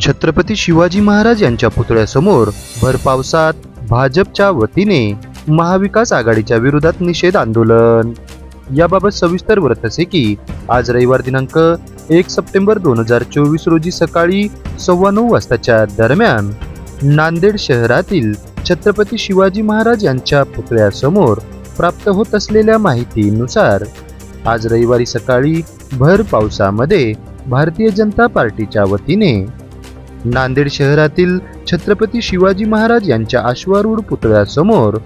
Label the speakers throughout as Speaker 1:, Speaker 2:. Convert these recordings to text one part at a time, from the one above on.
Speaker 1: छत्रपती शिवाजी महाराज यांच्या पुतळ्यासमोर भर पावसात भाजपच्या वतीने महाविकास आघाडीच्या विरोधात निषेध आंदोलन. याबाबत सविस्तर वृत्त असे की आज रविवार दिनांक एक सप्टेंबर दोन हजार चोवीस रोजी सकाळी सव्वा नऊ वाजताच्या दरम्यान नांदेड शहरातील छत्रपती शिवाजी महाराज यांच्या पुतळ्यासमोर प्राप्त होत असलेल्या माहितीनुसार आज रविवारी सकाळी भर पावसामध्ये भारतीय जनता पार्टीच्या वतीने नांदेड शहरातील छत्रपती शिवाजी महाराज यांच्या अश्वारूढ पुतळ्यासमोर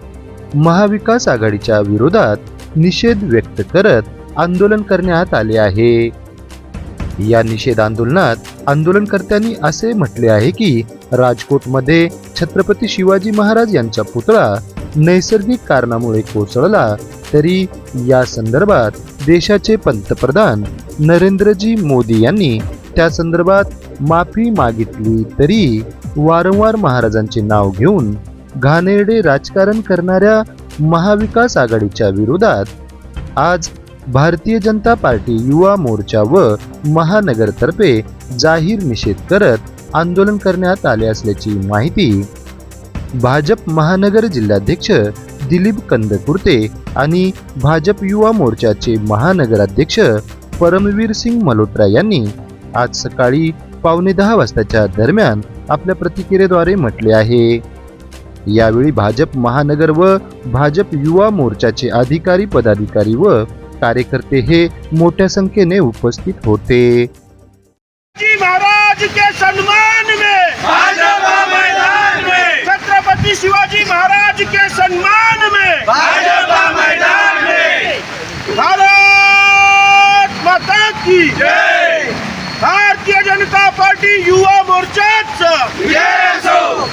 Speaker 1: महाविकास आघाडीच्या विरोधात निषेध व्यक्त करत आंदोलन करण्यात आले आहे. या निषेध आंदोलनात आंदोलनकर्त्यांनी असे म्हटले आहे की राजकोटमध्ये छत्रपती शिवाजी महाराज यांचा पुतळा नैसर्गिक कारणामुळे कोसळला तरी या संदर्भात देशाचे पंतप्रधान नरेंद्रजी मोदी यांनी त्या संदर्भात माफी मागितली तरी वारंवार महाराजांचे नाव घेऊन घाणेरडे राजकारण करणाऱ्या महाविकास आघाडीच्या विरोधात आज भारतीय जनता पार्टी युवा मोर्चा व महानगरतर्फे जाहीर निषेध करत आंदोलन करण्यात आले असल्याची माहिती भाजप महानगर जिल्हाध्यक्ष दिलीप कंदकुर्ते आणि भाजप युवा मोर्चाचे महानगराध्यक्ष परमवीर सिंग मल्होत्रा यांनी आज सकाळी पावणे दहा वाजताच्या दरम्यान आपल्या प्रतिक्रियेद्वारे म्हटले आहे. यावेळी भाजप महानगर व भाजप युवा मोर्चाचे अधिकारी पदाधिकारी व कार्यकर्ते हे मोठ्या संख्येने उपस्थित होते.
Speaker 2: जी महाराज के सम्मान में
Speaker 3: भाजपा मैदान में
Speaker 2: छत्रपति शिवाजी महाराज के सम्मान में
Speaker 3: भाजपा मैदान में।
Speaker 2: भारत माता की
Speaker 3: जय।
Speaker 2: जनता पार्टी युवा मोर्चाच.
Speaker 3: नाही